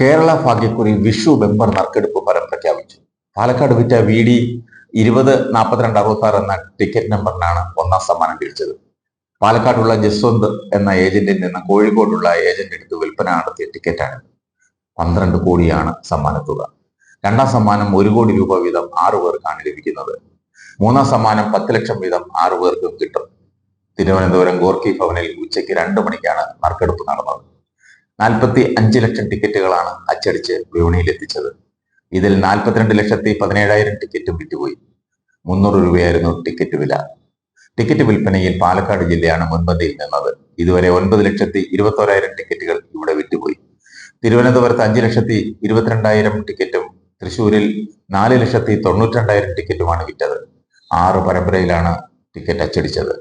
കേരള ഭാഗ്യക്കുറി വിഷു ബെമ്പർ നറുക്കെടുപ്പ് ഫലം പ്രഖ്യാപിച്ചു. പാലക്കാട് വിറ്റ വി ഡി ഇരുപത് നാൽപ്പത്തിരണ്ട് അറുപത്തി എന്ന ടിക്കറ്റ് നമ്പറിനാണ് ഒന്നാം സമ്മാനം ലഭിച്ചത്. പാലക്കാടുള്ള ജസ്വന്ത് എന്ന ഏജന്റിൽ നിന്ന് കോഴിക്കോടുള്ള ഏജന്റ് എടുത്ത് വിൽപ്പന നടത്തിയ ടിക്കറ്റാണ്. പന്ത്രണ്ട് കോടിയാണ് സമ്മാനത്തുക രണ്ടാം സമ്മാനം ഒരു കോടി രൂപ വീതം ആറു പേർക്കാണ് ലഭിക്കുന്നത്. മൂന്നാം സമ്മാനം പത്ത് ലക്ഷം വീതം ആറു പേർക്കും കിട്ടും. തിരുവനന്തപുരം ഗോർക്കി ഭവനിൽ ഉച്ചയ്ക്ക് രണ്ട് മണിക്കാണ് നറുക്കെടുപ്പ് നടന്നത്. നാൽപ്പത്തി അഞ്ച് ലക്ഷം ടിക്കറ്റുകളാണ് അച്ചടിച്ച് വിപണിയിൽ എത്തിച്ചത് ഇതിൽ നാൽപ്പത്തിരണ്ട് ലക്ഷത്തി പതിനേഴായിരം ടിക്കറ്റും വിറ്റുപോയി. മുന്നൂറ് രൂപയായിരുന്നു ടിക്കറ്റ് വില. ടിക്കറ്റ് വിൽപ്പനയിൽ പാലക്കാട് ജില്ലയാണ് മുൻപന്തിയിൽ നിന്നത്. ഇതുവരെ ഒൻപത് ലക്ഷത്തി ഇരുപത്തോരായിരം ടിക്കറ്റുകൾ ഇവിടെ വിറ്റുപോയി. തിരുവനന്തപുരത്ത് അഞ്ച് ലക്ഷത്തി ഇരുപത്തിരണ്ടായിരം ടിക്കറ്റും തൃശൂരിൽ നാല് ലക്ഷത്തി തൊണ്ണൂറ്റിരണ്ടായിരം ടിക്കറ്റുമാണ് വിറ്റത്. ആറ് പരമ്പരയിലാണ് ടിക്കറ്റ് അച്ചടിച്ചത്.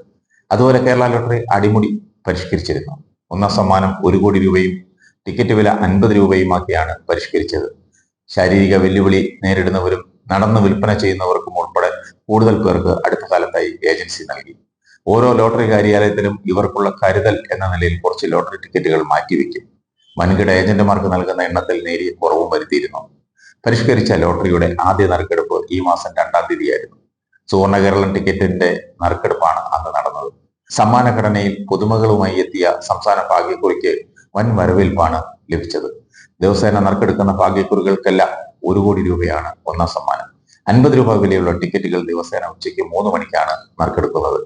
അതുപോലെ കേരള ലോട്ടറി അടിമുടി പരിഷ്കരിച്ചിരുന്നു. ഒന്നാം സമ്മാനം ഒരു കോടി രൂപയും ടിക്കറ്റ് വില അൻപത് രൂപയുമാക്കിയാണ് പരിഷ്കരിച്ചത്. ശാരീരിക വെല്ലുവിളി നേരിടുന്നവരും നടന്ന് വിൽപ്പന ചെയ്യുന്നവർക്കും ഉൾപ്പെടെ കൂടുതൽ പേർക്ക് അടുത്ത കാലത്തായി ഏജൻസി നൽകി. ഓരോ ലോട്ടറി കാര്യാലയത്തിലും ഇവർക്കുള്ള കരുതൽ എന്ന നിലയിൽ കുറച്ച് ലോട്ടറി ടിക്കറ്റുകൾ മാറ്റിവെക്കും വൻകിട ഏജന്റുമാർക്ക് നൽകുന്ന എണ്ണത്തിൽ നേരിയ കുറവും വരുത്തിയിരുന്നു. പരിഷ്കരിച്ച ലോട്ടറിയുടെ ആദ്യ നറുക്കെടുപ്പ് ഈ മാസം രണ്ടാം തീയതിയായിരുന്നു. സുവർണ കേരളം ടിക്കറ്റിന്റെ നറുക്കെടുപ്പാണ് അന്ന് നടന്നത് സമ്മാന ഘടനയിൽ പുതുമകളുമായി എത്തിയ സംസ്ഥാന ഭാഗ്യക്കുറിക്ക് വൻ വരവേൽപ്പാണ് ലഭിച്ചത്. ദിവസേന നറുക്കെടുക്കുന്ന ഭാഗ്യക്കുറികൾക്കെല്ലാം ഒരു കോടി രൂപയാണ് ഒന്നാം സമ്മാനം. അൻപത് രൂപ വിലയുള്ള ടിക്കറ്റുകൾ ദിവസേന ഉച്ചയ്ക്ക് മൂന്ന് മണിക്കാണ് നറുക്കെടുക്കുന്നത്.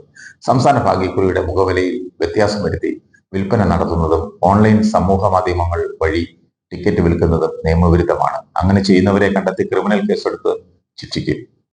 സംസ്ഥാന ഭാഗ്യക്കുറിയുടെ മുഖവിലയിൽ വ്യത്യാസം വരുത്തി വിൽപ്പന നടത്തുന്നതും ഓൺലൈൻ സമൂഹ മാധ്യമങ്ങൾ വഴി ടിക്കറ്റ് വിൽക്കുന്നതും നിയമവിരുദ്ധമാണ്. അങ്ങനെ ചെയ്യുന്നവരെ കണ്ടെത്തി ക്രിമിനൽ കേസെടുത്ത് ശിക്ഷിക്കും.